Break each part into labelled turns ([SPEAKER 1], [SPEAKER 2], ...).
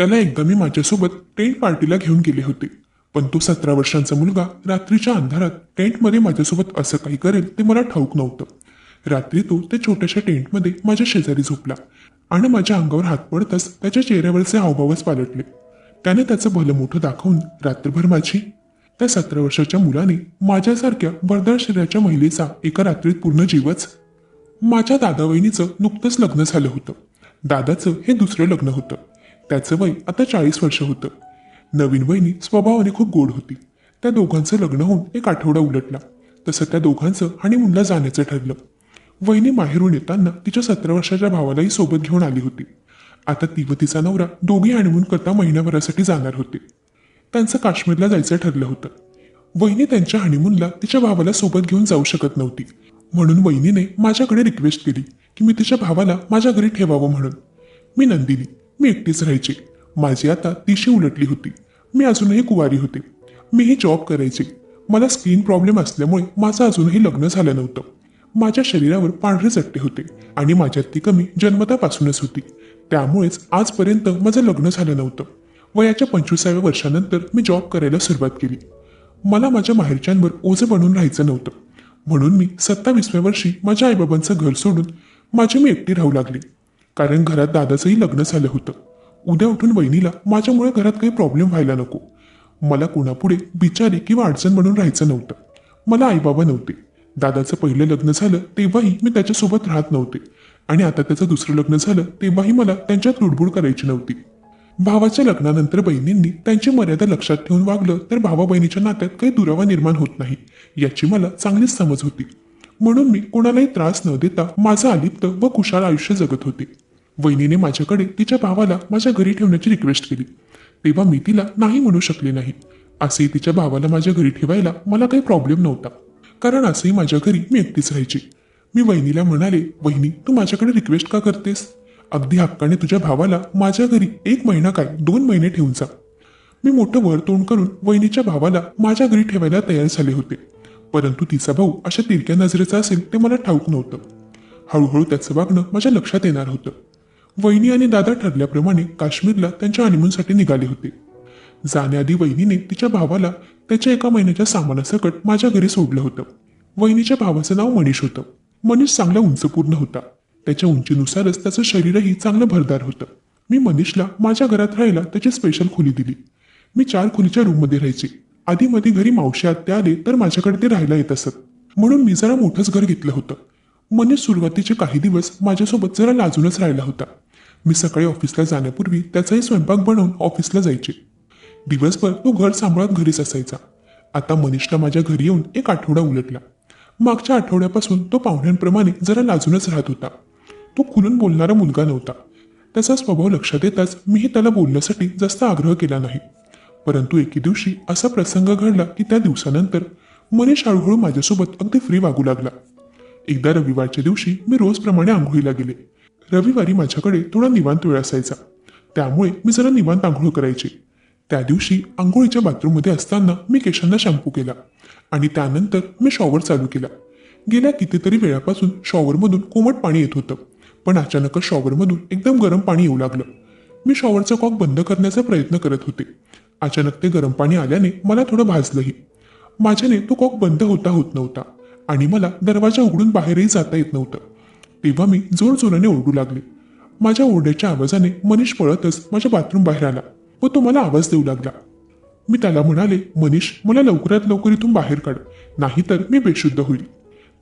[SPEAKER 1] त्याला एकदा मी माझ्यासोबत टेंट पार्टीला घेऊन गेले होते. पण तो सतरा वर्षांचा मुलगा रात्रीच्या अंधारात टेंटमध्ये माझ्यासोबत असं काही करेल ते मला ठाऊक नव्हतं. रात्री तो त्या छोट्याशा टेंटमध्ये माझ्या शेजारी झोपला आणि माझ्या अंगावर हात पडताच त्याच्या चेहऱ्यावरचे हावभावच पालटले. त्याने त्याचं भलं मोठं दाखवून रात्रभर माझी त्या सतरा वर्षाच्या मुलाने माझ्यासारख्या वर्दळ शरीराच्या महिलेचा एका रात्रीत पूर्ण जीवच माझ्या दादा वहिनीचं नुकतंच लग्न झालं होतं. दादाचं हे दुसरं लग्न होतं. त्याचं वय आता चाळीस वर्ष होतं. नवीन वहिनी स्वभावाने खूप गोड होती. त्या दोघांचं लग्न होऊन एक आठवडा उलटला. तसं त्या दोघांचं हनीमूनला जाण्याचं ठरलं. वहिनी माहेरून येताना तिच्या सतरा वर्षाच्या भावालाही सोबत घेऊन आली होती. आता ती व तिचा नवरा दोघी हनीमून करता महिन्याभरासाठी जाणार होते. त्यांचं काश्मीरला जायचं ठरलं होतं. वहिनी त्यांच्या हनीमूनला तिच्या भावाला सोबत घेऊन जाऊ शकत नव्हती. म्हणून वहिनीने माझ्याकडे रिक्वेस्ट केली की मी तिच्या भावाला माझ्या घरी ठेवावं म्हणून. मी नंदिनी. मी एकटीच राहायची. माझी आता तिशी उलटली होती. मी अजूनही कुवारी होते. मीही जॉब करायचे. मला स्किन प्रॉब्लेम असल्यामुळे माझं अजूनही लग्न झालं नव्हतं. माझ्या शरीरावर पांढरे चट्टे होते आणि माझ्यात ती कमी जन्मतापासूनच होती. त्यामुळेच आजपर्यंत माझं लग्न झालं नव्हतं. वयाच्या पंचवीसाव्या वर्षानंतर मी जॉब करायला सुरुवात केली. मला माझ्या माहेरच्यांवर ओझं बनून राहायचं नव्हतं. म्हणून मी सत्तावीसव्या वर्षी माझ्या आईबाबांचं घर सोडून माझी मी एकटी राहू लागली. कारण घरात दादाचंही लग्न झालं होतं. उद्या उठून वहिनीला माझ्यामुळे घरात काही प्रॉब्लेम व्हायला नको. मला कोणापुढे बिचारी किंवा अडचण बनून राहायचं नव्हतं. मला आईबाबा नव्हते. दादाचं पहिलं लग्न झालं तेव्हाही मी त्याच्यासोबत राहत नव्हते. आणि आता त्याचं दुसरं लग्न झालं तेव्हाही मला त्यांच्यात लुडबुड करायची नव्हती. भावाच्या लग्नानंतर बहिणींनी त्यांची मर्यादा लक्षात ठेवून वागलं तर भावा बहिणीच्या नात्यात काही दुरावा निर्माण होत नाही याची मला चांगलीच समज होती. म्हणून मी कोणालाही त्रास न देता माझं अलिप्त व कुशाळ आयुष्य जगत होते. वहिनीने माझ्याकडे तिच्या भावाला माझ्या घरी ठेवण्याची रिक्वेस्ट केली. तेव्हा मी तिला नाही म्हणू शकले नाही. असेही तिच्या भावाला माझ्या घरी ठेवायला मला काही प्रॉब्लेम नव्हता. कारण असंही माझ्या घरी मी एकटीच राहायची. मी वहिनीला म्हणाले वहिनी तू माझ्याकडे रिक्वेस्ट का करतेस? अगदी हक्काने तुझ्या भावाला माझ्या घरी एक महिना काय दोन महिने ठेवून जा. मी मोठं वर तोंड करून वहिनीच्या भावाला माझ्या घरी ठेवायला तयार झाले होते. परंतु तिचा भाऊ अशा तिरक्या नजरेचा असेल ते मला ठाऊक नव्हतं. हळूहळू त्याचं वागणं माझ्या लक्षात येणार होतं. वहिनी आणि दादा ठरल्याप्रमाणे काश्मीरला त्यांच्या हनीमूनसाठी निघाले होते. जाण्याआधी वहिनीने तिच्या भावाला त्याच्या एका महिन्याच्या सामानासकट माझ्या घरी सोडलं होतं. वहिनीच्या भावाचं नाव मनीष होतं. मनीष चांगला उंचपूर्ण होता. त्याच्या उंचीनुसारच त्याचं शरीरही चांगलं भरदार होतं. मी मनीषला माझ्या घरात राहायला त्याची स्पेशल खोली दिली. मी चार खोलीच्या रूममध्ये राहायचे. आधी मध्ये घरी मावशी आत्या आले तर माझ्याकडे ते राहायला येत असत. म्हणून मी जरा मोठंच घर घेतलं होतं. मनीष सुरुवातीचे काही दिवस माझ्यासोबत जरा लाजूनच राहिला होता. मी सकाळी ऑफिसला जाण्यापूर्वी त्याचाही स्वयंपाक बनवून ऑफिसला जायचे. दिवसभर तो घर सांभाळत घरीच असायचा. आता मनीषला माझ्या घरी येऊन एक आठवडा उलटला. मागच्या आठवड्यापासून तो पाहुण्यांप्रमाणे जरा लाजूनच राहत होता. तो खुलून बोलणारा मुलगा नव्हता. त्याचा स्वभाव लक्षात येताच मीही त्याला बोलण्यासाठी जास्त आग्रह केला नाही. परंतु एके दिवशी असा प्रसंग घडला की त्या दिवसानंतर मनीष हळूहळू माझ्यासोबत अगदी फ्री वागू लागला. एकदा रविवारच्या दिवशी मी रोजप्रमाणे आंघोळीला गेले. रविवारी माझ्याकडे थोडा निवांत वेळ असायचा. त्यामुळे मी जरा निवांत आंघोळ करायची. त्या दिवशी आंघोळीच्या बाथरूममध्ये असताना मी केशांना शॅम्पू केला आणि त्यानंतर मी शॉवर चालू केला. गेल्या कितीतरी वेळापासून शॉवरमधून कोमट पाणी येत होतं पण अचानकच शॉवरमधून एकदम गरम पाणी येऊ लागलं. मी शॉवरचा कॉक बंद करण्याचा प्रयत्न करत होते. अचानक ते गरम पाणी आल्याने मला थोडं भाजलंही. माझ्याने तो कॉक बंद होता होत नव्हता आणि मला दरवाजा उघडून बाहेरही जाता येत नव्हतं. तेव्हा मी जोर जोराने ओरडू लागले. माझ्या ओरड्याच्या आवाजाने मनीष पळतच माझ्या बाथरूम बाहेर आला व तो मला आवाज देऊ लागला. मी त्याला म्हणाले मनीष मला लवकरात लवकर इथून बाहेर काढ नाहीतर मी बेशुद्ध होईल.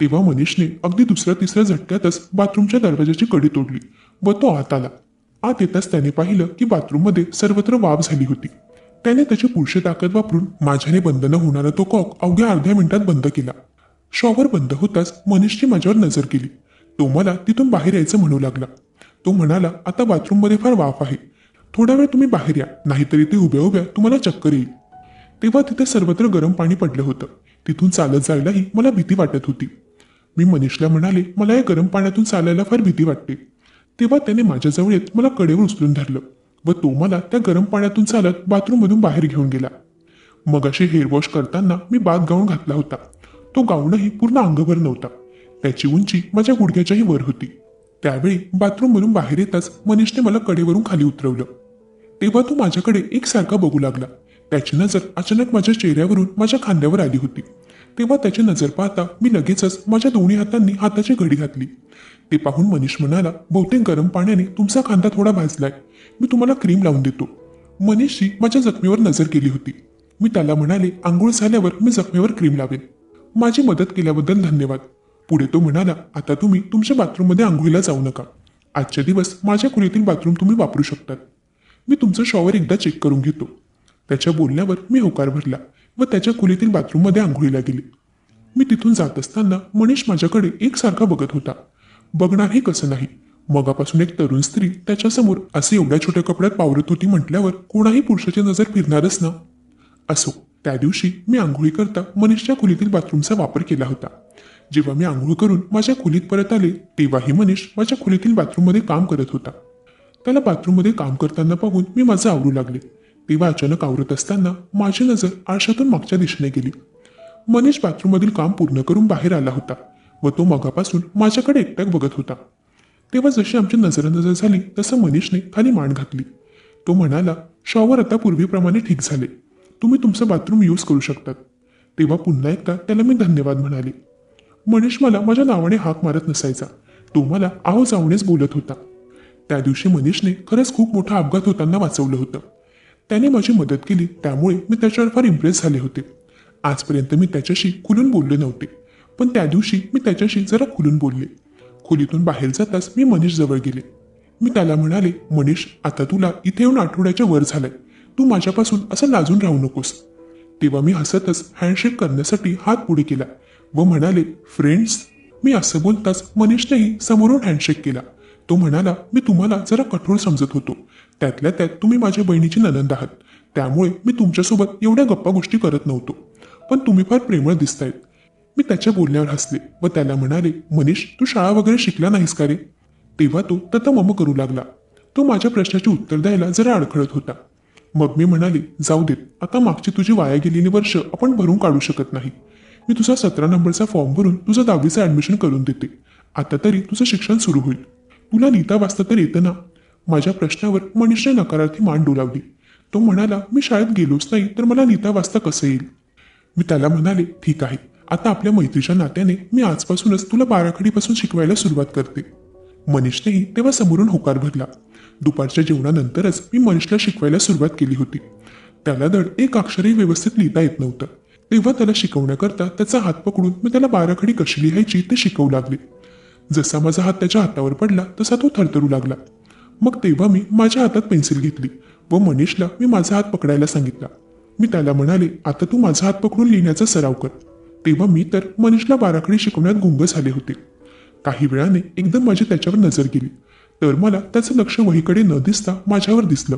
[SPEAKER 1] तेव्हा मनीषने अगदी दुसऱ्या तिसऱ्या झटक्यातच बाथरूमच्या दरवाजाची कडी तोडली व तो आत आला. आत येताच त्याने पाहिलं की बाथरूममध्ये सर्वत्र वाफ झाली होती. त्याने त्याची पुढची ताकद वापरून माझ्याने बंद न होणारा तो कॉक अवघ्या अर्ध्या मिनिटात बंद केला. शॉवर बंद होताच मनीषची माझ्यावर नजर केली. तो मला तिथून बाहेर यायचं म्हणू लागला. तो म्हणाला आता बाथरूममध्ये फार वाफ आहे. थोडा वेळ तुम्ही बाहेर या नाहीतरी ते उभ्या उभ्या तुम्हाला चक्कर येईल. तेव्हा तिथे सर्वत्र गरम पाणी पडलं होतं. तिथून चालत जायलाही मला भीती वाटत होती. मी मनीषला म्हणाले मला या गरम पाण्यातून चालायला फार भीती वाटते. तेव्हा त्याने माझ्याजवळ येत मला कडेवर उचलून धरलं. व तो मला त्या गरम पाण्यातून चालत बाथरूममधून बाहेर घेऊन गेला. मग अशी हेअर वॉश करताना मी बाथ गाऊन घातला होता. तो गाऊनही पूर्ण अंगभर नव्हता. त्याची उंची माझ्या गुडघ्याच्याही वर होती. त्यावेळी बाथरूममधून बाहेर येताच मनीषने मला कडेवरून खाली उतरवलं. तेव्हा तो माझ्याकडे एकसारखा बघू लागला. त्याची नजर अचानक माझ्या चेहऱ्यावरून माझ्या खांद्यावर आली होती. तेव्हा त्याची नजर पाहता मी लगेचच माझ्या दोन्ही हातांनी हाताची घडी घातली. ते पाहून मनीष म्हणाला बहुतेक गरम पाण्याने तुमचा खांदा थोडा भाजलाय. मी तुम्हाला क्रीम लावून देतो. मनीषशी माझ्या जखमेवर नजर केली होती. मी त्याला म्हणाले आंघोळ झाल्यावर मी जखमेवर क्रीम लावेन. माझी मदत केल्याबद्दल धन्यवाद. पुढे तो म्हणाला आता तुम्ही तुमच्या बाथरूममध्ये आंघोळीला जाऊ नका. आजचे दिवस माझ्या खोलीतील बाथरूम तुम्ही वापरू शकतात. मी तुमचं शॉवर एकदा चेक करून घेतो. त्याच्या बोलण्यावर मी होकार भरला व त्याच्या खोलीतील बाथरूममध्ये आंघोळीला गेले. मी तिथून जात असताना मनीष माझ्याकडे एकसारखा बघत होता. बघणार हे कसं नाही. मगापासून एक तरुण स्त्री त्याच्यासमोर असे एवढ्या छोट्या कपड्यात पावरत होती म्हटल्यावर कोणाही पुरुषाची नजर फिरणारच ना. असो त्या दिवशी मी आंघोळी करता मनीषच्या खोलीतील बाथरूमचा वापर केला होता. जेव्हा मी आंघोळ करून माझ्या खोलीत परत आले तेव्हाही मनीष माझ्या खोलीतील बाथरूममध्ये काम करत होता. त्याला बाथरूममध्ये काम करताना पाहून मी माझं आवरू लागले. तेव्हा अचानक आवरत असताना माझी नजर आरशातून मागच्या दिशेने गेली. मनीष बाथरूममधील काम पूर्ण करून बाहेर आला होता. व तो मगापासून माझ्याकडे एकट्याक बघत होता. तेव्हा जशी आमची नजरानजर झाली तसं मनीषने खाली मान घातली. तो म्हणाला शॉवर आता पूर्वीप्रमाणे ठीक झाले. तुम्ही तुमचं बाथरूम यूज करू शकतात. तेव्हा पुन्हा एकदा त्याला मी धन्यवाद म्हणाले. मनीष मला माझ्या नावाने हाक मारत नसायचा. तो मला आहो जाऊनेच बोलत होता. त्या दिवशी मनीषने खरंच खूप मोठा अपघात होताना वाचवलं होतं. त्याने माझी मदत केली त्यामुळे मी त्याच्यावर फार इम्प्रेस झाले होते. आजपर्यंत मी त्याच्याशी खुलून बोलले नव्हते. पण त्या दिवशी मी त्याच्याशी जरा खुलून बोलले. खोलीतून बाहेर जाताच मी मनीष जवळ गेले. मी त्याला म्हणाले मनीष आता तुला इथे येऊन आठवड्याच्या वर झालंय. तू माझ्यापासून असं लाजून राहू नकोस. तेव्हा मी हसतच हँडशेक करण्यासाठी हात पुढे केला व म्हणाले फ्रेंड्स मी असं बोलताच मनीषनेही समोरून हँडशेक केला. तो म्हणाला मी तुम्हाला जरा कठोर समजत होतो. त्यातल्या त्यात तुम्ही माझ्या बहिणीची ननंद आहात. त्यामुळे मी तुमच्यासोबत एवढ्या गप्पा गोष्टी करत नव्हतो. पण तुम्ही फार प्रेमळ दिसतायत. मी त्याच्या बोलण्यावर हसले व त्याला म्हणाले मनीष तू शाळा वगैरे शिकला नाहीस का रे? तेव्हा तो तथा मम करू लागला. तो माझ्या प्रश्नाचे उत्तर द्यायला जरा अडखळत होता. मग मी म्हणाले जाऊ देत आता मागची तुझी वाया गेलेली वर्ष आपण भरून काढू शकत नाही. मी तुझा सतरा नंबरचा फॉर्म भरून तुझं दहावीचं ऍडमिशन करून देते. आता तरी तुझं शिक्षण सुरू होईल. तुला लिहिता वाचता तर येतं ना? माझ्या प्रश्नावर मनीषने नकारार्थी मान डोलावली. तो म्हणाला मी शाळेत गेलोच नाही तर मला लिहिता वाचता कसं येईल? मी त्याला म्हणाले ठीक आहे. आता आपल्या मैत्रीच्या नात्याने मी आजपासूनच तुला बाराखडीपासून शिकवायला सुरुवात करते. मनीषनेही तेव्हा समोरून होकार भरला. दुपारच्या जेवणानंतरच मी मनीषला शिकवायला सुरुवात केली होती. त्याला धड एक अक्षरही व्यवस्थित लिहिता येत नव्हतं. तेव्हा त्याला शिकवण्याकरता त्याचा हात पकडून मी त्याला बाराखडी कशी लिहायची ते शिकवू लागले. जसा माझा हात त्याच्या हातावर पडला तसा तो थरथरू लागला. मग तेव्हा मी माझ्या हातात पेन्सिल घेतली व मनीषला मी माझा हात पकडायला सांगितला. मी त्याला म्हणाले आता तू माझा हात पकडून लिहिण्याचा सराव कर. तेव्हा मी तर मनीषला बाराखडी शिकवण्यात गुंग झाले होते. काही वेळाने एकदम माझी त्याच्यावर नजर गेली. तर मला त्याचं लक्ष वहीकडे न दिसता माझ्यावर दिसलं.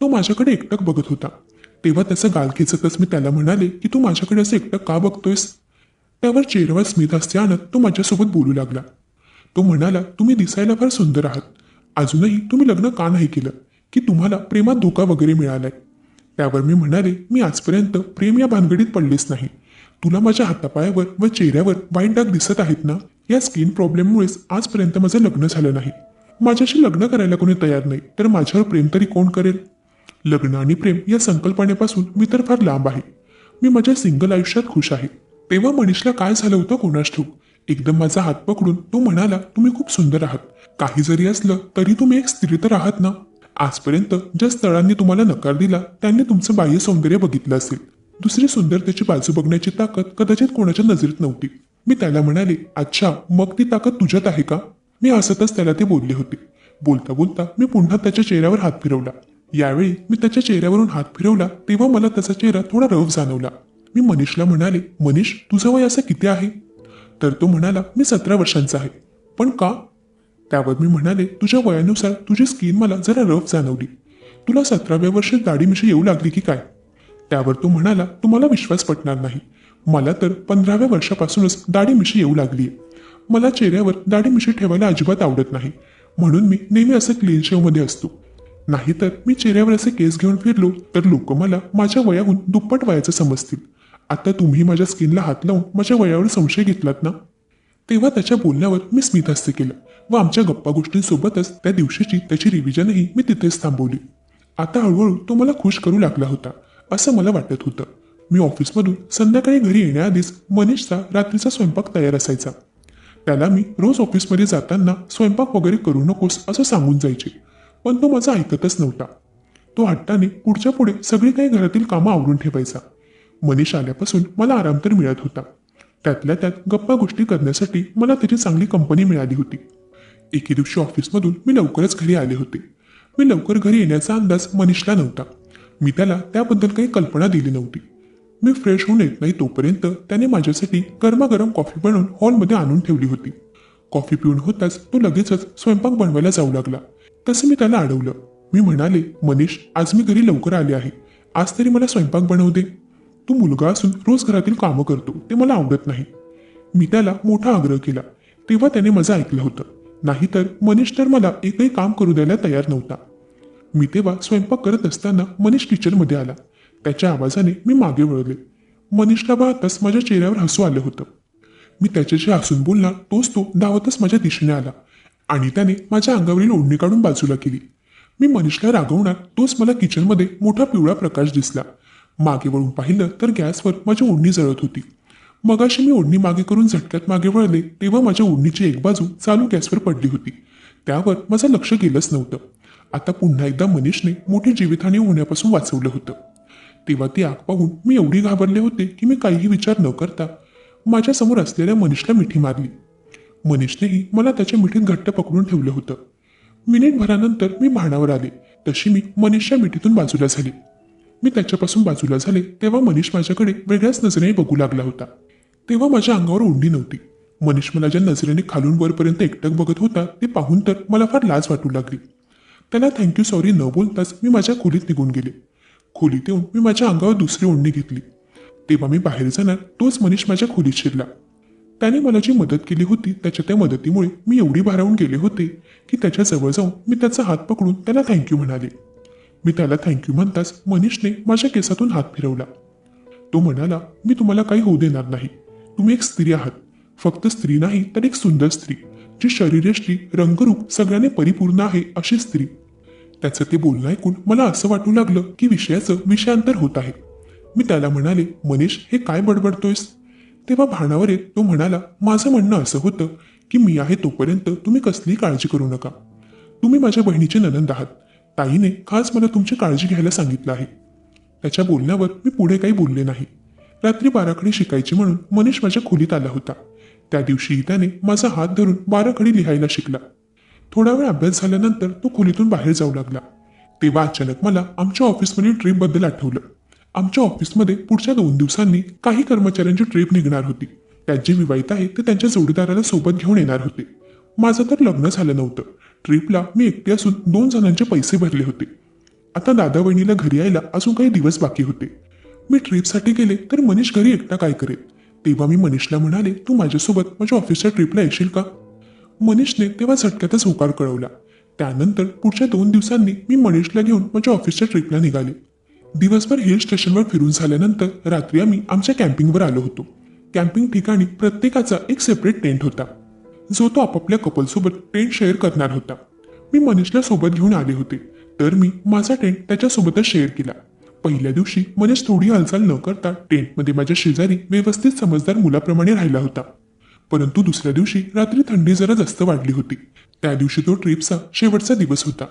[SPEAKER 1] तो माझ्याकडे एकटक बघत होता. तेव्हा त्याचं गाल खेचतच मी त्याला म्हणाले की तू माझ्याकडे असं एकटक का बघतोयस? त्यावर चेहऱ्यावर स्मित असते आणत तो माझ्यासोबत बोलू लागला. तो म्हणाला तुम्ही दिसायला फार सुंदर आहात. अजूनही तुम्ही लग्न का नाही केलं? की तुम्हाला प्रेमात धोका वगैरे मिळालाय? त्यावर मी म्हणाले मी आजपर्यंत प्रेम या भानगडीत पडलेच नाही. तुला माझ्या हातापायावर व चेहऱ्यावर वाईट डाग दिसत आहेत ना? या स्किन प्रॉब्लेममुळेच आजपर्यंत माझं लग्न झालं नाही. माझ्याशी लग्न करायला कोणी तयार नाही तर माझ्यावर प्रेम तरी कोण करेल? लग्न आणि प्रेम या संकल्पनेपासून मी तर फार लांब आहे. मी माझ्या सिंगल आयुष्यात खुश आहे. तेव्हा मनीषला काय झालं होतं कोणास ठेवू एकदम माझा हात पकडून तो म्हणाला तुम्ही खूप सुंदर आहात. काही जरी असलं तरी तुम्ही एक स्त्री तर आहात ना? आजपर्यंत ज्या स्थळांनी तुम्हाला नकार दिला त्यांनी तुमचं बाह्य सौंदर्य बघितलं असेल. दुसरी सुंदर त्याची बाजू बघण्याची ताकद कदाचित कोणाच्या नजरेत नव्हती. मी त्याला म्हणाले अच्छा मग ती ताकद तुझ्यात आहे का? मी हसतच त्याला ते बोलले होते. बोलता बोलता मी पुन्हा त्याच्या चेहऱ्यावर हात फिरवला. यावेळी मी त्याच्या चेहऱ्यावरून हात फिरवला तेव्हा मला त्याचा चेहरा थोडा रफ जाणवला. मी मनीषला म्हणाले मनीष तुझं वय असं किती आहे? तर तो म्हणाला मी सतरा वर्षांचा आहे. पण का? त्यावर मी म्हणाले तुझ्या वयानुसार तुझी स्किन मला जरा रफ जाणवली. तुला सतराव्या वर्षात दाढीमिशी येऊ लागली की काय? त्यावर तो म्हणाला तुम्हाला विश्वास पटणार नाही. मला तर पंधराव्या वर्षापासूनच दाढी मिशी येऊ लागलीये. मला चेहऱ्यावर दाढी मिशी ठेवायला अजिबात आवडत नाही. म्हणून मी नेहमी असं क्लीन शेवमध्ये असतो. नाहीतर मी चेहऱ्यावर असे केस घेऊन फिरलो तर लोक मला माझ्या वयाहून दुप्पट वयाचं समजतील. आता तुम्ही माझ्या स्किनला हात लावून माझ्या वयावर संशय घेतलात ना? तेव्हा त्याच्या बोलण्यावर मी स्मित केलं व आमच्या गप्पा गोष्टींसोबतच त्या दिवशीची त्याची रिव्हिजनही मी तिथेच थांबवली. आता हळूहळू तो मला खुश करू लागला होता. असं मला वाटत होतं. मी ऑफिसमधून संध्याकाळी घरी येण्याआधीच मनीषचा रात्रीचा स्वयंपाक तयार असायचा. त्याला मी रोज ऑफिसमध्ये जाताना स्वयंपाक वगैरे करू नकोस असं सांगून जायचे. पण तो माझा ऐकतच नव्हता. तो हट्टाने पुढच्या पुढे सगळी काही घरातील कामं आवरून ठेवायचा. मनीष आल्यापासून मला आराम तर मिळत होता. त्यातल्या त्यात गप्पा गोष्टी करण्यासाठी मला त्याची चांगली कंपनी मिळाली होती. एके दिवशी ऑफिसमधून मी लवकरच घरी आले होते. मी लवकर घरी येण्याचा अंदाज मनीषला नव्हता. मी त्याला त्याबद्दल काही कल्पना दिली नव्हती. मी फ्रेश होऊन येत नाही तोपर्यंत त्याने माझ्यासाठी गरमागरम कॉफी बनवून हॉलमध्ये आणून ठेवली होती. कॉफी पिऊन होताच तो लगेचच स्वयंपाक बनवायला जाऊ लागला. तसं मी त्याला अडवलं. मी म्हणाले मनीष आज मी घरी लवकर आले आहे. आज तरी मला स्वयंपाक बनवू दे. तू मुलगा असून रोज घरातील कामं करतो ते मला आवडत नाही. मी त्याला मोठा आग्रह केला. तेव्हा त्याने माझं ऐकलं होतं. नाहीतर मनीष तर मला एकही काम करू द्यायला तयार नव्हता. मी तेव्हा स्वयंपाक करत असताना मनीष किचनमध्ये आला. त्याच्या आवाजाने मी मागे वळले. मनीषला पाहताच माझ्या चेहऱ्यावर हसू आलं होतं. मी त्याच्याशी हसून बोलला तोच तो धावतच माझ्या दिशेने आला आणि त्याने माझ्या अंगावरील ओढणी काढून बाजूला केली. मी मनीषला रागवणार तोच मला किचनमध्ये मोठा पिवळा प्रकाश दिसला. मागे वळून पाहिलं तर गॅसवर माझी ओढणी जळत होती. मगाशी मी ओढणी मागे करून झटक्यात मागे वळले तेव्हा माझ्या ओढणीची एक बाजू चालू गॅसवर पडली होती. त्यावर माझं लक्ष गेलंच नव्हतं. आता पुन्हा एकदा मनीषने मोठी जीवितहानी होण्यापासून वाचवलं होतं. तेव्हा ती आग पाहून मी एवढी घाबरले होते की मी काहीही विचार न करता माझ्यासमोर असलेल्या मनीषला मिठी मारली. मनीषनेही मला त्याच्या मिठीत घट्ट पकडून ठेवलं होतं. मिनिटभरानंतर मी भाणावर आले. तशी मी मनीषच्या मिठीतून बाजूला झाली. मी त्याच्यापासून बाजूला झाले तेव्हा मनीष माझ्याकडे वेगळ्याच नजरेने बघू लागला होता. तेव्हा माझ्या अंगावर ओंडी नव्हती. मनीष मला ज्या नजरेने खालून वरपर्यंत एकटक बघत होता ते पाहून तर मला फार लाज वाटू लागली. त्याला थँक्यू सॉरी न बोलताच मी माझ्या खोलीत निघून गेले. खोलीत येऊन मी माझ्या अंगावर दुसरी ओढणी घेतली. तेव्हा मी बाहेर जाणार तोच मनीष माझ्या खोलीत शिरला. त्याने मला जी मदत केली होती त्याच्या त्या मदतीमुळे मी एवढी भारावून गेले होते की त्याच्याजवळ जाऊन मी त्याचा हात पकडून त्याला थँक्यू म्हणाले. मी त्याला थँक्यू म्हणताच मनीषने माझ्या केसातून हात फिरवला. तो म्हणाला मी तुम्हाला काही होऊ देणार नाही. तुम्ही एक स्त्री आहात. फक्त स्त्री नाही तर एक सुंदर स्त्री. जी शरीरश्री रंगरूप सगळ्याने परिपूर्ण आहे अशी स्त्री. त्याचं ते बोलणं ऐकून मला असं वाटू लागलं की विषयाचं विषयांतर होत आहे. मी त्याला म्हणाले मनीष हे काय बडबडतोयस? तेव्हा भाणावर येत तो म्हणाला माझं म्हणणं असं होतं की मी आहे तोपर्यंत तुम्ही कसलीही काळजी करू नका. तुम्ही माझ्या बहिणीचे ननंद आहात. ताईने खास मला तुमची काळजी घ्यायला सांगितलं आहे. त्याच्या बोलण्यावर मी पुढे काही बोलले नाही. रात्री बाराकडे शिकायची म्हणून मनीष माझ्या खोलीत आला होता. त्या दिवशीही त्याने माझा हात धरून बाराखडी लिहायला शिकला. थोडा वेळ अभ्यास झाल्यानंतर तो खोलीतून बाहेर जाऊ लागला. तेव्हा अचानक मला आमच्या ऑफिसमधील ट्रिपबद्दल आठवलं. आमच्या ऑफिसमध्ये पुढच्या दोन दिवसांनी काही कर्मचाऱ्यांची ट्रिप निघणार होती. त्यात जे विवाहित आहे ते त्यांच्या जोडीदाराला सोबत घेऊन येणार होते. माझं तर लग्न झालं नव्हतं. ट्रिपला मी एकटी असून दोन जणांचे पैसे भरले होते. आता दादा बहिणीला घरी यायला अजून काही दिवस बाकी होते. मी ट्रिपसाठी गेले तर मनीष घरी एकटा काय करेल? तेव्हा मी मनीषला म्हणाले तू माझ्यासोबत माझ्या ऑफिसच्या ट्रिपला येशील का? मनीषने तेव्हा झटक्यातच होकार कळवला. त्यानंतर पुढच्या दोन दिवसांनी मी मनीषला घेऊन माझ्या ऑफिसच्या ट्रिपला निघाले. दिवसभर हिल स्टेशनवर फिरून झाल्यानंतर रात्री आम्ही आमच्या कॅम्पिंगवर आलो होतो. कॅम्पिंग ठिकाणी प्रत्येकाचा एक सेपरेट टेंट होता. जो तो आपापल्या कपलसोबत टेंट शेअर करणार होता. मी मनीषला सोबत घेऊन आले होते. तर मी माझा टेंट त्याच्यासोबतच शेअर केला. पहिल्या दिवशी मनीष थोडी हालचाल न करता टेंटमध्ये माझ्या शेजारी व्यवस्थित समजदार मुलाप्रमाणे राहिला होता. परंतु दुसऱ्या दिवशी रात्री थंडी जरा जास्त वाढली होती. त्या दिवशी तो ट्रिपचा शेवटचा दिवस होता.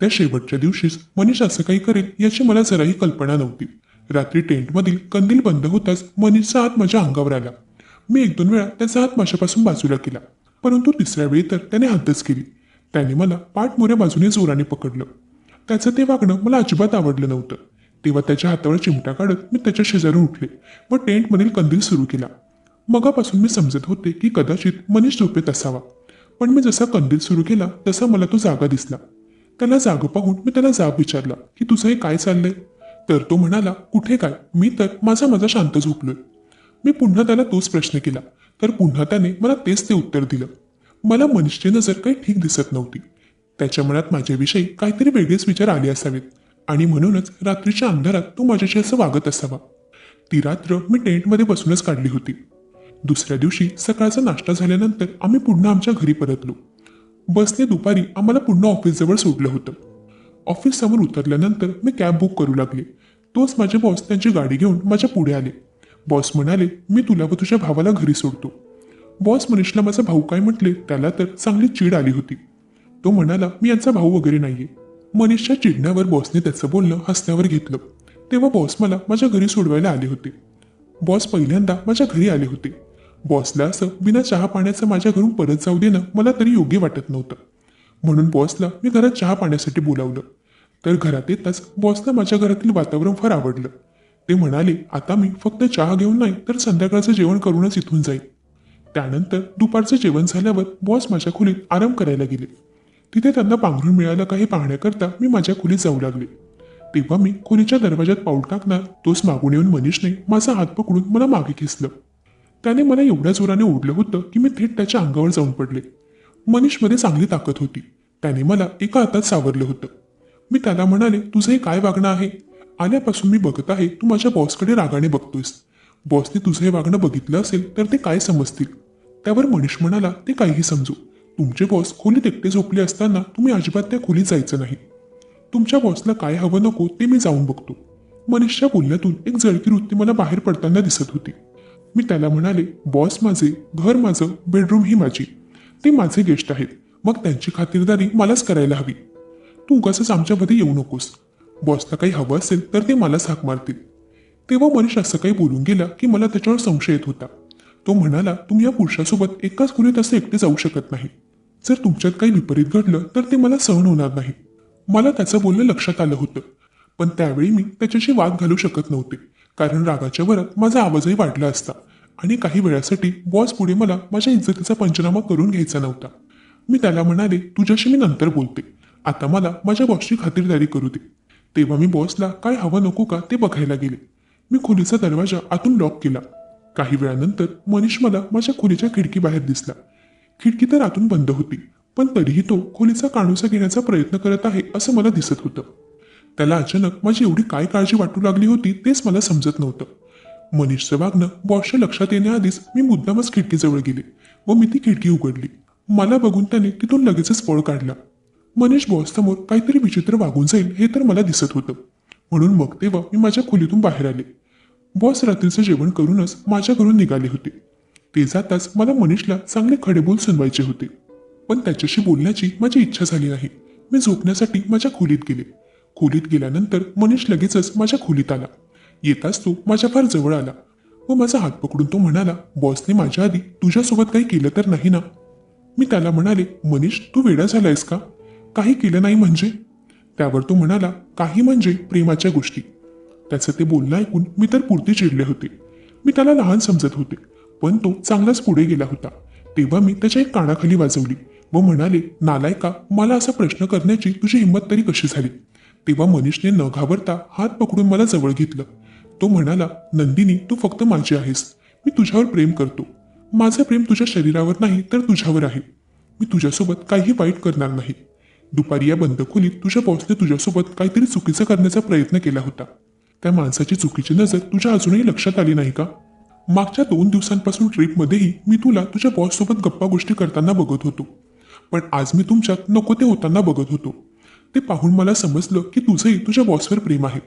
[SPEAKER 1] त्या शेवटच्या दिवशीच मनीष असं काही करेल याची मला जराही कल्पना नव्हती. रात्री टेंटमधील कंदील बंद होताच मनीषचा हात माझ्या अंगावर आला. मी एक दोन वेळा त्याचा हात माझ्यापासून बाजूला केला. परंतु तिसऱ्या वेळी तर त्याने हातच केली. त्याने मला पाठमोऱ्या बाजूने जोराने पकडलं. त्याचं ते वागणं मला अजिबात आवडलं नव्हतं. तेव्हा त्याच्या हातावर चिमटा काढत मी त्याच्या शेजारून उठले व टेंटमधील कंदील सुरू केला. मगापासून मी समजत होते की कदाचित मनीष झोपेत असावा. पण मी जसा कंदील सुरू केला तसा मला तो जागा दिसला. त्याला जाग पाहून मी त्याला जाब विचारला की तुझं हे काय चाललंय? तर तो म्हणाला कुठे काय? मी तर माझा माझा शांत झोपलोय. मी पुन्हा त्याला तोच प्रश्न केला तर पुन्हा त्याने मला तेच ते उत्तर दिलं. मला मनीषची नजर काही ठीक दिसत नव्हती. त्याच्या मनात माझ्याविषयी काहीतरी वेगळेच विचार आले असावेत. आणि म्हणूनच रात्रीच्या अंधारात तो माझ्याशी असं वागत असावा. ती रात्र मी टेंटमध्ये बसूनच काढली होती. दुसऱ्या दिवशी सकाळचा नाश्ता झाल्यानंतर आम्ही पुन्हा आमच्या घरी परतलो. बसने दुपारी आम्हाला पुन्हा ऑफिसजवळ सोडलं होतं. ऑफिस समोर उतरल्यानंतर मी कॅब बुक करू लागले. तोच माझे बॉस त्यांची गाडी घेऊन माझ्या पुढे आले. बॉस म्हणाले मी तुला व तुझ्या भावाला घरी सोडतो. बॉस मनीषला माझा भाऊ काय म्हटले त्याला तर चांगली चीड आली होती. तो म्हणाला मी यांचा भाऊ वगैरे नाहीये. मनीषच्या चिडण्यावर बॉसने त्याचं बोलणं हसण्यावर घेतलं. तेव्हा बॉस मला माझ्या घरी सोडवायला आले होते. बॉस पहिल्यांदा माझ्या घरी आले होते. बॉसला असं बिना चहा पाण्याचं माझ्या घरून परत जाऊ देणं मला तरी योग्य वाटत नव्हतं. म्हणून बॉसला मी घरात चहा पाण्यासाठी बोलावलं. तर घरात येताच बॉसला माझ्या घरातील वातावरण फार आवडलं. ते म्हणाले आता मी फक्त चहा घेऊन नाही तर संध्याकाळचं जेवण करूनच इथून जाईल त्यानंतर दुपारचं जेवण झाल्यावर बॉस माझ्या खोलीत आराम करायला गेले. तिथे त्यांना पांघरून मिळालं का हे पाहण्याकरता मी माझ्या खोलीत जाऊ लागले. तेव्हा मी खोलीच्या दरवाजात पाऊल टाकणार तोच मागून येऊन मनीषने माझा हात पकडून मला मागे खेचलं. त्याने मला एवढ्या जोराने ओढलं होतं की मी थेट त्याच्या अंगावर जाऊन पडले. मनीषमध्ये चांगली ताकद होती. त्याने मला एका हातात सावरलं होतं. मी त्याला म्हणाले तुझं हे काय वागणं आहे? आल्यापासून मी बघत आहे तू माझ्या बॉसकडे रागाने बघतोयस. बॉसने तुझं हे वागणं बघितलं असेल तर ते काय समजतील? त्यावर मनीष म्हणाला ते काहीही समजू. तुमचे बॉस खोलीत एकटे झोपले असताना तुम्ही अजिबात त्या खोलीत जायचं नाही. तुमच्या बॉसला काय हवं नको ते मी जाऊन बघतो. मनीषच्या बोलण्यातून एक जळकी वृत्ती मला बाहेर पडताना दिसत होती. मी त्याला म्हणाले बॉस माझे घर माझं बेडरूम ही माझी. ते माझे गेस्ट आहेत. मग त्यांची खातिरदारी मलाच करायला हवी. तू उगाच आमच्यामध्ये येऊ नकोस. बॉसला काही हवं असेल तर ते मलाच हाक मारतील. तेव्हा मनीष असं काही बोलून गेला की मला त्याच्यावर संशय येत होता. तो म्हणाला तुम्ही या पुरुषासोबत एकाच खोलीत असं एकटे जाऊ शकत नाही. जर तुमच्यात काही विपरीत घडलं तर ते मला सहन होणार नाही. मला त्याचं बोलणं लक्षात आलं होतं. पण त्यावेळी मी त्याच्याशी वाद घालू शकत नव्हते कारण रागाच्या वरात माझा आवाजही वाढला असता आणि काही वेळासाठी बॉस पुढे मला माझ्या इज्जतीचा पंचनामा करून घ्यायचा नव्हता. मी त्याला म्हणाले तुझ्याशी मी नंतर बोलते. आता मला माझ्या बॉसची खातिरदारी करू दे. तेव्हा मी बॉसला काय हवं नको का? ते बघायला गेले. मी खोलीचा दरवाजा आतून लॉक केला. काही वेळानंतर मनीष मला माझ्या खोलीच्या खिडकी बाहेर दिसला. खिडकी तर आतून बंद होती पण तरीही तो खोलीचा काणूसा घेण्याचा प्रयत्न करत आहे असं मला दिसत होतं. त्याला अचानक माझी एवढी काय काळजी वाटू लागली होती तेच मला समजत नव्हतं. मनीषचं वागणं बॉसच्या लक्षात येण्याआधीच मी मुद्दामच खिडकीजवळ गेले व मी ती खिडकी उघडली. मला बघून त्याने तिथून लगेचच पळ काढला. मनीष बॉस समोर काहीतरी विचित्र वागून जाईल हे तर मला दिसत होतं. म्हणून मग तेव्हा मी माझ्या खोलीतून बाहेर आले. बॉस रात्रीचं जेवण करूनच माझ्या घरून निघाले होते. ते जाताच मला मनीषला चांगले खडेबोल सुनवायचे होते. पण त्याच्याशी बोलण्याची माझी इच्छा झाली नाही. मी झोपण्यासाठी माझ्या खोलीत गेले. खोलीत गेल्यानंतर मनीष लगेचच माझ्या खोलीत आला. येताच तो माझ्या फार जवळ आला व माझा हात पकडून तो म्हणाला बॉसने माझ्या आधी तुझ्यासोबत काही केलं तर नाही ना? मी त्याला म्हणाले मनीष तू वेडा झालायस का? काही केलं नाही म्हणजे? त्यावर तो म्हणाला काही म्हणजे प्रेमाच्या गोष्टी. त्याचं ते बोलणं ऐकून मी तर पुरते चिडले होते. मी त्याला लहान समजत होते. पण तो चांगलाच पुढे गेला होता. तेव्हा मी त्याच्या एक कानाखाली वाजवली. व म्हणाले नालायका मला असा प्रश्न करण्याची तुझी हिंमत तरी कशी झाली? तेव्हा मनीषने न घाबरता हात पकडून मला जवळ घेतलं. तो म्हणाला नंदिनी तू फक्त माझी आहेस. मी तुझ्यावर प्रेम करतो. माझं प्रेम तुझ्या शरीरावर नाही तर तुझ्यावर आहे. मी तुझ्यासोबत काही वाईट करणार नाही. दुपारी या बंद खोलीत तुझ्या बॉसने तुझ्यासोबत काहीतरी चुकीचं करण्याचा प्रयत्न केला होता. त्या माणसाची चुकीची नजर तुझ्या अजूनही लक्षात आली नाही का? मागच्या दोन दिवसांपासून ट्रिपमध्येही मी तुला तुझ्या बॉससोबत गप्पा गोष्टी करताना बघत होतो. पण आज मी तुमच्यात नको ते होताना बघत होतो. ते पाहून मला समजलं की तुझंही तुझ्या बॉसवर प्रेम आहे.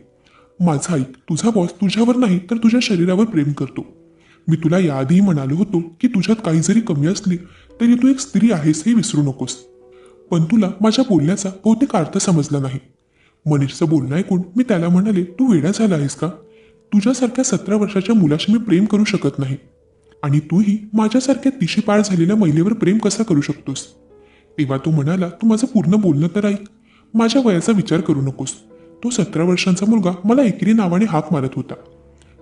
[SPEAKER 1] माझा ऐक तुझा बॉस तुझ्यावर नाही तर तुझ्या शरीरावर प्रेम करतो. मी तुला याआधीही म्हणालो होतो की तुझ्यात काही जरी कमी असली तरी तू एक स्त्री आहेस हे विसरू नकोस. पण तुला माझ्या बोलण्याचा बहुतेक अर्थ समजला नाही. मनीषचं बोलणं ऐकून मी त्याला म्हणाले तू वेडा झाला आहेस का? तुझ्यासारख्या सतरा वर्षाच्या मुलाशी मी प्रेम करू शकत नाही. आणि तूही माझ्यासारख्या तिशी पार झालेल्या महिलेवर प्रेम कसा करू शकतोस? तेव्हा तो म्हणाला तू माझं पूर्ण बोलणं तर ऐक. माझ्या वयाचा विचार करू नकोस. तो सतरा वर्षांचा मुलगा मला एकेरी नावाने हाक मारत होता.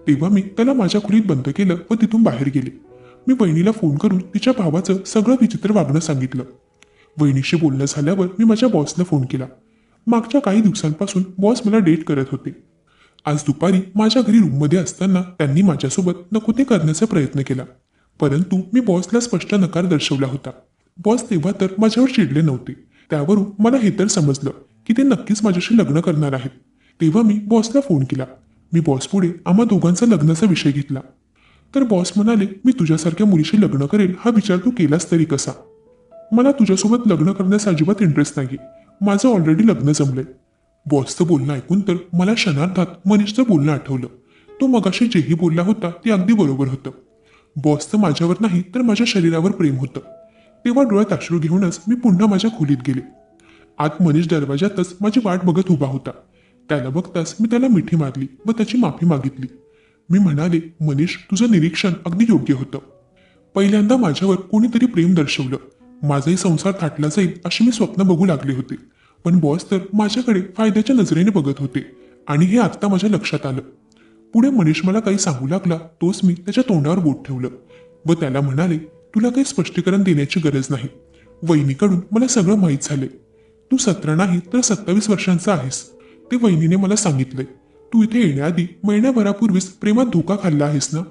[SPEAKER 1] तेव्हा मी त्याला माझ्या खोलीत बंद केलं व तिथून बाहेर गेले. मी बहिणीला फोन करून तिच्या भावाचं सगळं विचित्र वागणं सांगितलं. बहिणीशी बोलणं झाल्यावर मी माझ्या बॉसला फोन केला. मागच्या काही दिवसांपासून बॉस मला डेट करत होते. आज दुपारी माझ्या घरी रूममध्ये असताना त्यांनी माझ्यासोबत नको ते करण्याचा प्रयत्न केला. परंतु मी बॉसला स्पष्ट नकार दर्शवला होता. बॉस तेव्हा तर माझ्यावर चिडले नव्हते. त्यावरून मला हे तर समजलं की ते नक्कीच माझ्याशी लग्न करणार आहेत. तेव्हा मी बॉसला फोन केला. मी बॉस पुढे आम्हा दोघांचा लग्नाचा विषय घेतला. तर बॉस म्हणाले मी तुझ्यासारख्या मुलीशी लग्न करेल हा विचार तू केलास तरी कसा? मला तुझ्यासोबत लग्न करण्यास अजिबात इंटरेस्ट नाही माझं ऑलरेडी लग्न जमलंय. बॉसचं बोलणं ऐकून तर मला क्षणार्धात मनीषचं बोलणं आठवलं. तो मगाशी जेही बोलला होता ते अगदी बरोबर होतं. बॉसचं माझ्यावर नाही तर माझ्या शरीरावर प्रेम होतं. तेव्हा डोळ्यात अश्रू घेऊनच मी पुन्हा माझ्या खोलीत गेले. आत मनीष दरवाजातच माझी वाट बघत उभा होता. त्याला बघताच मी त्याला मिठी मारली व त्याची माफी मागितली. मी म्हणाले मनीष तुझं निरीक्षण अगदी योग्य होतं. पहिल्यांदा माझ्यावर कोणीतरी प्रेम दर्शवलं. माझाही संसार थाटला जाईल अशी मी स्वप्न बघू लागले होते. पण बॉस तर माझ्याकडे फायद्याच्या नजरेने बघत होते आणि हे आत्ता माझ्या लक्षात आलं. पुढे मनीष मला काही सांगू लागला तोच मी त्याच्या तोंडावर बोट ठेवलं व त्याला म्हणाले तुला काही स्पष्टीकरण देण्याची गरज नाही. वहिनीकडून मला सगळं माहीत झाले. तू सतरा नाही तर सत्तावीस वर्षांचा आहेस. ते वहिनीने मला सांगितलंय तू इथे येण्याआधी महिन्याभरापूर्वीच प्रेमात धोका खाल्ला आहेस ना?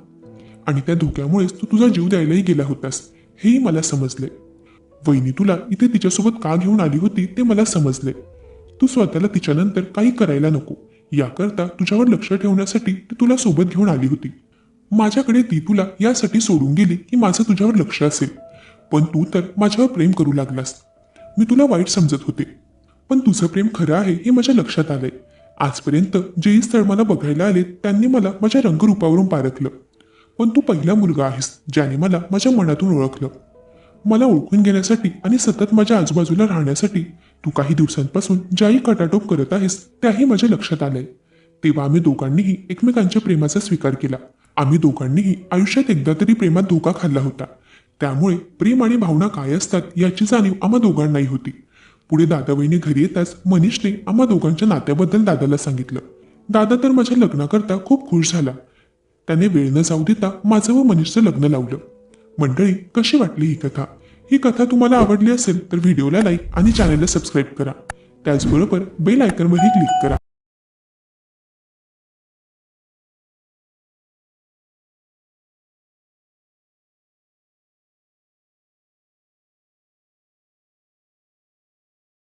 [SPEAKER 1] आणि त्या धोक्यामुळेच तू तुझा जीव द्यायलाही गेला होतास. हेही मला समजले. वहिनी तुला इथे तिच्यासोबत का घेऊन आली होती ते मला समजले. तू स्वतःला तिच्यानंतर काही करायला नको. याकरता तुझ्यावर लक्ष ठेवण्यासाठी ती तुला सोबत घेऊन आली होती. माझ्याकडे ती तुला यासाठी सोडून गेली की माझं तुझ्यावर लक्ष असेल. पण तू तर माझ्यावर प्रेम करू लागलास. मी तुला वाईट समजत होते. पण तुझं प्रेम खरं आहे हे माझ्या लक्षात आलंय. आजपर्यंत जेही स्थळ मला बघायला आले त्यांनी मला माझ्या रंगरूपावरून पारखलं. पण तू पहिला मुलगा आहेस ज्याने मला माझ्या मनातून ओळखलं. मला ओळखून घेण्यासाठी आणि सतत माझ्या आजूबाजूला राहण्यासाठी तू काही दिवसांपासून ज्याही कटाटोप करत आहेस त्याही माझ्या लक्षात आलंय. तेव्हा आम्ही दोघांनीही एकमेकांच्या प्रेमाचा स्वीकार केला. आम्ही दोघांनीही आयुष्यात एकदा तरी प्रेमात धोका खाल्ला होता. त्यामुळे प्रेम आणि भावना काय असतात याची जाणीव आम्हा दोघांनाही होती. पुढे दादाबाईने घरी येताच मनीषने आम्हा दोघांच्या नात्याबद्दल दादाला सांगितलं. दादा तर माझ्या लग्नाकरता खूप खुश झाला. त्याने वेळ न जाऊ देता माझं व मनीषचं लग्न लावलं. मंडळी कशी वाटली ही कथा? ही कथा तुम्हाला आवडली असेल तर व्हिडिओला लाईक आणि चॅनलला सबस्क्राईब करा. त्याचबरोबर बेल आयकॉनवरही क्लिक करा.